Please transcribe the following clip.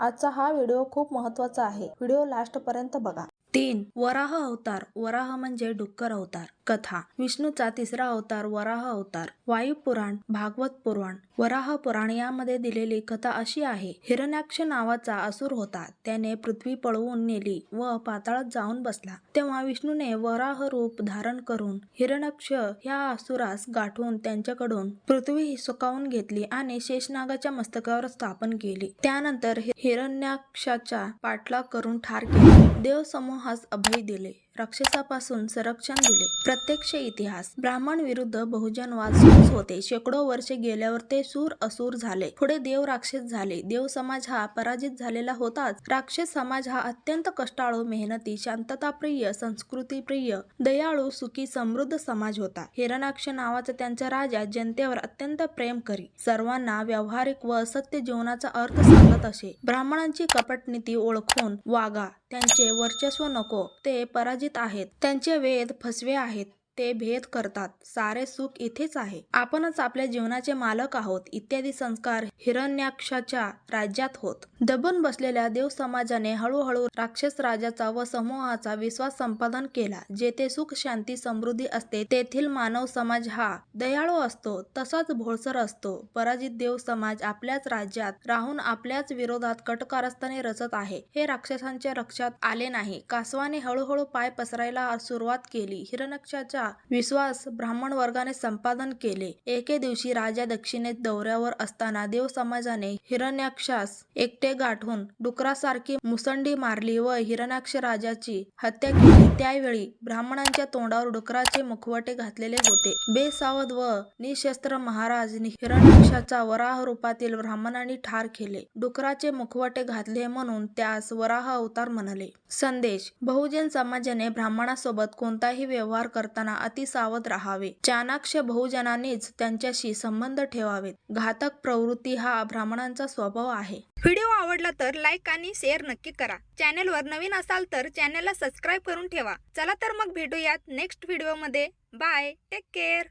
आजचा हा व्हिडिओ खूप महत्त्वाचा आहे. व्हिडिओ लास्ट पर्यंत बघा. तीन. वराह अवतार. वराह म्हणजे डुक्कर अवतार. कथा. विष्णूचा तिसरा अवतार वराह अवतार. वायुपुराण भागवत पुराण. वराह पुराण यामध्ये दिलेली कथा अशी आहे. हिरण्याक्ष नावाचा असुर होता. त्याने पृथ्वी पळवून नेली व पाताळात जाऊन बसला. तेव्हा विष्णूने वराह रूप धारण करून हिरण्यक्ष ह्या असुरास गाठून त्यांच्याकडून पृथ्वी सुकावून घेतली आणि शेषनागाच्या मस्तकावर स्थापन केली. त्यानंतर हि- हिरण्याक्षाचा पाठलाग करून ठार केले. देव समूहास अभय दिले राक्षसापासून संरक्षण दिले. प्रत्यक्ष इतिहास. ब्राह्मण विरुद्ध बहुजन वाद सुरूच होते. शेकडो वर्षे गेल्यावर ते सूर असुर झाले. पुढे देव राक्षस झाले. देव समाज हा पराजित झालेला होताच. राक्षस समाज हा अत्यंत कष्टाळू मेहनती शांतताप्रिय संस्कृतीप्रिय दयाळू सुखी समृद्ध समाज होता. हिरणाक्ष नावाचा त्यांचा राजा जनतेवर अत्यंत प्रेम करी. सर्वांना व्यावहारिक व सत्य जीवनाचा अर्थ सांगत असे. ब्राह्मणांची कपटनीती ओळखून वागा. त्यांचे वर्चस्व नको. ते पराजित आहेत. त्यांचे वेद फसवे आहेत. ते भेद करतात. सारे सुख इथेच आहे. आपणच आपल्या जीवनाचे मालक आहोत. इत्यादी संस्कार हिरण्याक्षाच्या राज्यात होत. दबून बसलेल्या देव समाजाने हळूहळू राक्षस राजाचा व समूहाचा विश्वास संपादन केला. जेथे सुख शांती समृद्धी असते तेथील मानव समाज हा दयाळू असतो. तसाच भोळसर असतो. पराजित देव समाज आपल्याच राज्यात राहून आपल्याच विरोधात कटकारस्थाने रचत आहे. हे राक्षसांच्या लक्षात आले नाही. कासवाने हळूहळू पाय पसरायला सुरुवात केली. हिरणक्षाच्या असा विश्वास ब्राह्मण वर्गाने संपादन केले. एके दिवशी राजा दक्षिणेत दौऱ्यावर असताना देव समाजाने हिरण्याक्षास एकटे गाठून डुकरासारखी मुसंडी मारली व हिरण्याक्ष राजाची हत्या केली. त्यावेळी ब्राह्मणांच्या तोंडावर डुकराचे मुखवटे घातलेले होते. बेसावध व निशस्त्र महाराज हिरण्याक्षाचा वराह रूपातील ब्राह्मणांनी ठार केले. डुकराचे मुखवटे घातले म्हणून त्यास वराह अवतार म्हणाले. संदेश बहुजन समाजाने ब्राह्मणासोबत कोणताही व्यवहार करताना अति सावध राहावे. चाणाक्ष बहुजनानेच त्यांच्याशी संबंध ठेवावेत. घातक प्रवृत्ती हा ब्राह्मणांचा स्वभाव आहे. व्हिडिओ आवडला तर लाईक आणि शेअर नक्की करा. चॅनेलवर नवीन असाल तर चॅनेलला सबस्क्राईब करून ठेवा. चला तर मग भेटूयात नेक्स्ट व्हिडिओमध्ये बाय टेक केअर